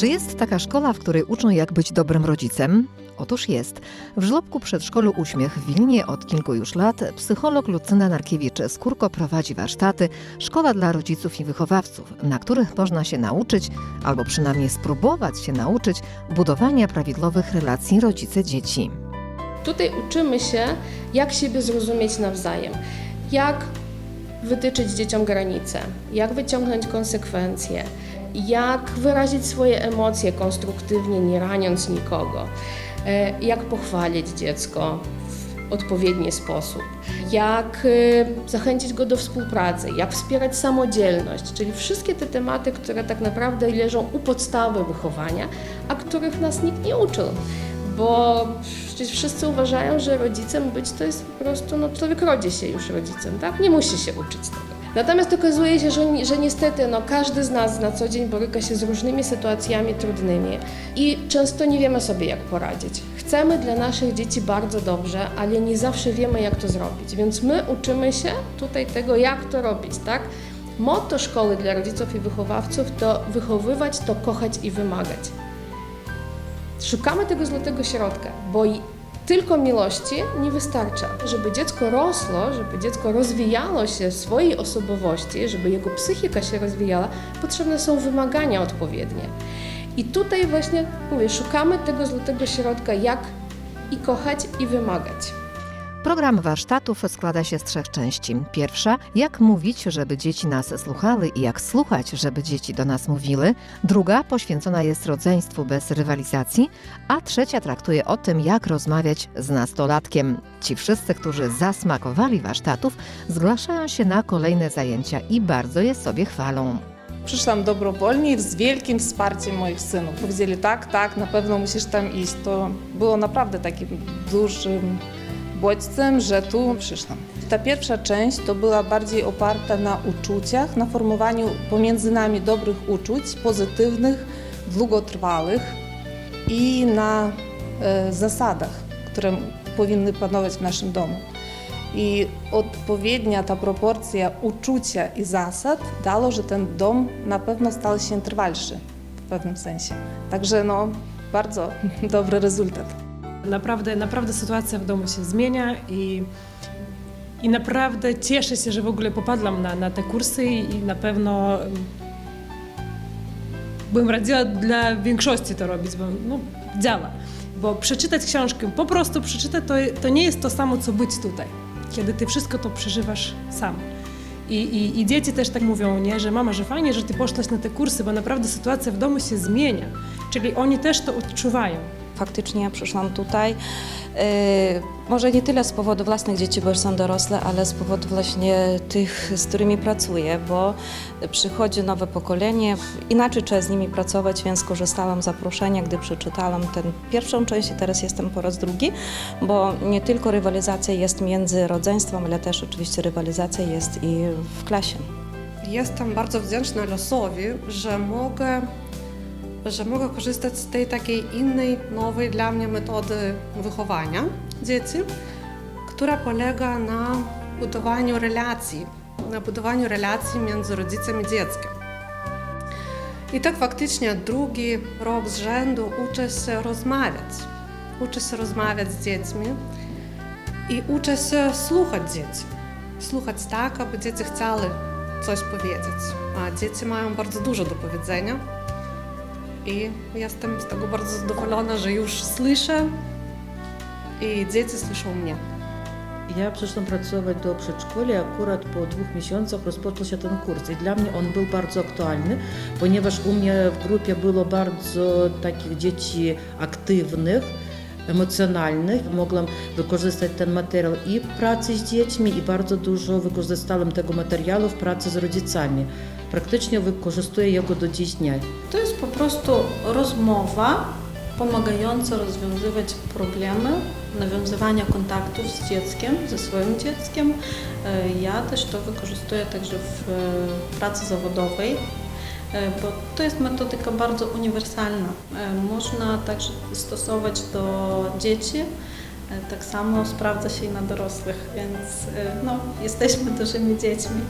Czy jest taka szkoła, w której uczą jak być dobrym rodzicem? Otóż jest. W żłobku przedszkolu Uśmiech w Wilnie od kilku już lat psycholog Lucyna Narkiewicz-Skórko prowadzi warsztaty Szkoła dla rodziców i wychowawców, na których można się nauczyć, albo przynajmniej spróbować się nauczyć budowania prawidłowych relacji rodzice-dzieci. Tutaj uczymy się, jak siebie zrozumieć nawzajem, jak wytyczyć dzieciom granice, jak wyciągnąć konsekwencje, jak wyrazić swoje emocje konstruktywnie, nie raniąc nikogo, e, jak pochwalić dziecko w odpowiedni sposób, jak e, zachęcić go do współpracy, jak wspierać samodzielność, czyli wszystkie te tematy, które tak naprawdę leżą u podstawy wychowania, a których nas nikt nie uczył. Bo przecież wszyscy uważają, że rodzicem być to jest po prostu, no człowiek rodzi się już rodzicem, tak? Nie musi się uczyć tego. Natomiast okazuje się, że, że niestety no, każdy z nas na co dzień boryka się z różnymi sytuacjami trudnymi i często nie wiemy sobie jak poradzić. Chcemy dla naszych dzieci bardzo dobrze, ale nie zawsze wiemy jak to zrobić, więc my uczymy się tutaj tego jak to robić, tak? Motto szkoły dla rodziców i wychowawców to wychowywać, to kochać i wymagać. Szukamy tego złotego środka, bo tylko miłości nie wystarcza. Żeby dziecko rosło, żeby dziecko rozwijało się w swojej osobowości, żeby jego psychika się rozwijała, potrzebne są wymagania odpowiednie. I tutaj właśnie mówię, szukamy tego złotego środka, jak i kochać, i wymagać. Program warsztatów składa się z trzech części. Pierwsza, jak mówić, żeby dzieci nas słuchały i jak słuchać, żeby dzieci do nas mówiły. Druga, poświęcona jest rodzeństwu bez rywalizacji. A trzecia traktuje o tym, jak rozmawiać z nastolatkiem. Ci wszyscy, którzy zasmakowali warsztatów, zgłaszają się na kolejne zajęcia i bardzo je sobie chwalą. Przyszłam dobrowolnie z wielkim wsparciem moich synów. Powiedzieli tak, tak, na pewno musisz tam iść. To było naprawdę takim dużym bodźcem, że tu przyszłam. Ta pierwsza część to była bardziej oparta na uczuciach, na formowaniu pomiędzy nami dobrych uczuć, pozytywnych, długotrwałych i na e, zasadach, które powinny panować w naszym domu. I odpowiednia ta proporcja uczucia i zasad dało, że ten dom na pewno stał się trwalszy w pewnym sensie. Także no, bardzo dobry rezultat. Naprawdę, naprawdę sytuacja w domu się zmienia i, i naprawdę cieszę się, że w ogóle popadłam na, na te kursy i, na pewno mm, bym radziła dla większości to robić, bo no, działa. Bo przeczytać książkę, po prostu przeczytać, to, to nie jest to samo, co być tutaj, kiedy ty wszystko to przeżywasz sam. I, i, I dzieci też tak mówią, nie, że mama, że fajnie, że ty poszłaś na te kursy, bo naprawdę sytuacja w domu się zmienia. Czyli oni też to odczuwają. Faktycznie przyszłam tutaj, e, może nie tyle z powodu własnych dzieci, bo już są dorosłe, ale z powodu właśnie tych, z którymi pracuję, bo przychodzi nowe pokolenie, inaczej trzeba z nimi pracować, więc korzystałam z zaproszenia, gdy przeczytałam tę pierwszą część i teraz jestem po raz drugi, bo nie tylko rywalizacja jest między rodzeństwem, ale też oczywiście rywalizacja jest i w klasie. Jestem bardzo wdzięczna losowi, że mogę, że mogę korzystać z tej takiej innej, nowej dla mnie metody wychowania dzieci, która polega na budowaniu relacji, na budowaniu relacji między rodzicem i dzieckiem. I tak faktycznie drugi rok z rzędu uczę się rozmawiać. Uczę się rozmawiać z dziećmi i uczę się słuchać dzieci. Słuchać tak, aby dzieci chciały coś powiedzieć. A dzieci mają bardzo dużo do powiedzenia. I jestem z tego bardzo zadowolona, że już słyszę i dzieci słyszą mnie. Ja przyszłam pracować do przedszkola, akurat po dwóch miesiącach rozpoczął się ten kurs i dla mnie on był bardzo aktualny, ponieważ u mnie w grupie było bardzo takich dzieci aktywnych, emocjonalnych. Mogłam wykorzystać ten materiał i w pracy z dziećmi i bardzo dużo wykorzystałam tego materiału w pracy z rodzicami. Praktycznie wykorzystuję jego do dziś dnia. To jest po prostu rozmowa pomagająca rozwiązywać problemy, nawiązywania kontaktów z dzieckiem, ze swoim dzieckiem. E, Ja też to wykorzystuję także w e, pracy zawodowej, bo to jest metodyka bardzo uniwersalna. E, Można także stosować do dzieci, e, tak samo sprawdza się i na dorosłych, więc e, no, jesteśmy dużymi dziećmi.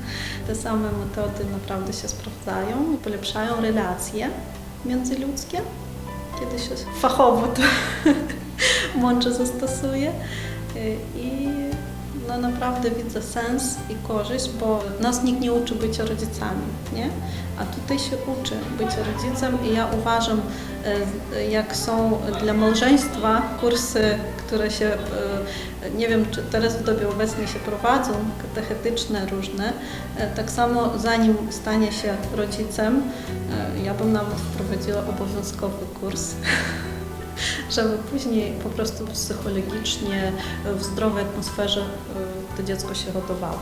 Te same metody naprawdę się sprawdzają i polepszają relacje międzyludzkie, kiedy się fachowo to mądrze zastosuje. I no naprawdę widzę sens i korzyść, bo nas nikt nie uczy bycia rodzicami, nie? A tutaj się uczy być rodzicem i ja uważam, e, jak są dla małżeństwa kursy, które się, e, nie wiem czy teraz w dobie obecnej się prowadzą, katechetyczne różne, e, tak samo zanim stanie się rodzicem, ja bym nawet wprowadziła obowiązkowy kurs żeby później po prostu psychologicznie, w zdrowej atmosferze y, to dziecko się gotowało.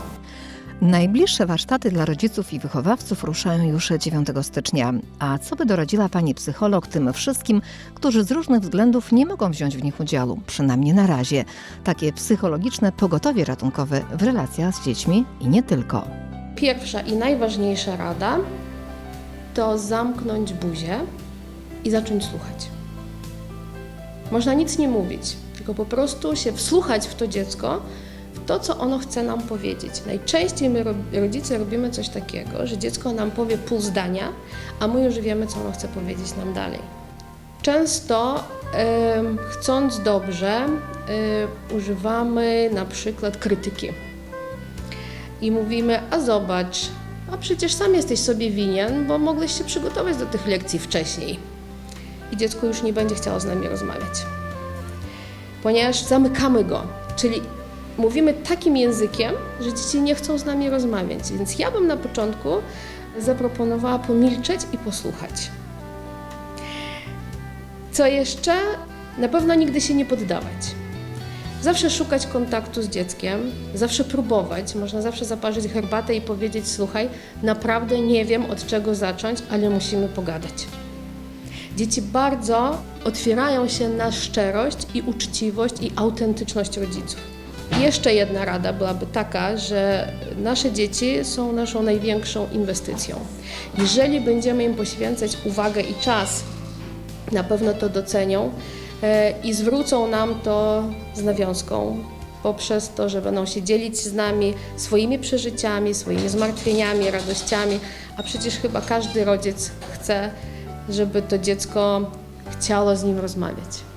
Najbliższe warsztaty dla rodziców i wychowawców ruszają już 9 stycznia. A co by doradziła pani psycholog tym wszystkim, którzy z różnych względów nie mogą wziąć w nich udziału, przynajmniej na razie? Takie psychologiczne pogotowie ratunkowe w relacjach z dziećmi i nie tylko. Pierwsza i najważniejsza rada to zamknąć buzię i zacząć słuchać. Można nic nie mówić, tylko po prostu się wsłuchać w to dziecko, w to, co ono chce nam powiedzieć. Najczęściej my, ro- rodzice, robimy coś takiego, że dziecko nam powie pół zdania, a my już wiemy, co ono chce powiedzieć nam dalej. Często, chcąc dobrze, używamy na przykład krytyki i mówimy, a zobacz, a przecież sam jesteś sobie winien, bo mogłeś się przygotować do tych lekcji wcześniej. I dziecko już nie będzie chciało z nami rozmawiać. Ponieważ zamykamy go, czyli mówimy takim językiem, że dzieci nie chcą z nami rozmawiać. Więc ja bym na początku zaproponowała pomilczeć i posłuchać. Co jeszcze? Na pewno nigdy się nie poddawać. Zawsze szukać kontaktu z dzieckiem, zawsze próbować. Można zawsze zaparzyć herbatę i powiedzieć: Słuchaj, naprawdę nie wiem od czego zacząć, ale musimy pogadać. Dzieci bardzo otwierają się na szczerość i uczciwość i autentyczność rodziców. Jeszcze jedna rada byłaby taka, że nasze dzieci są naszą największą inwestycją. Jeżeli będziemy im poświęcać uwagę i czas, na pewno to docenią e, i zwrócą nam to z nawiązką poprzez to, że będą się dzielić z nami swoimi przeżyciami, swoimi zmartwieniami, radościami, a przecież chyba każdy rodzic chce, żeby to dziecko chciało z nim rozmawiać.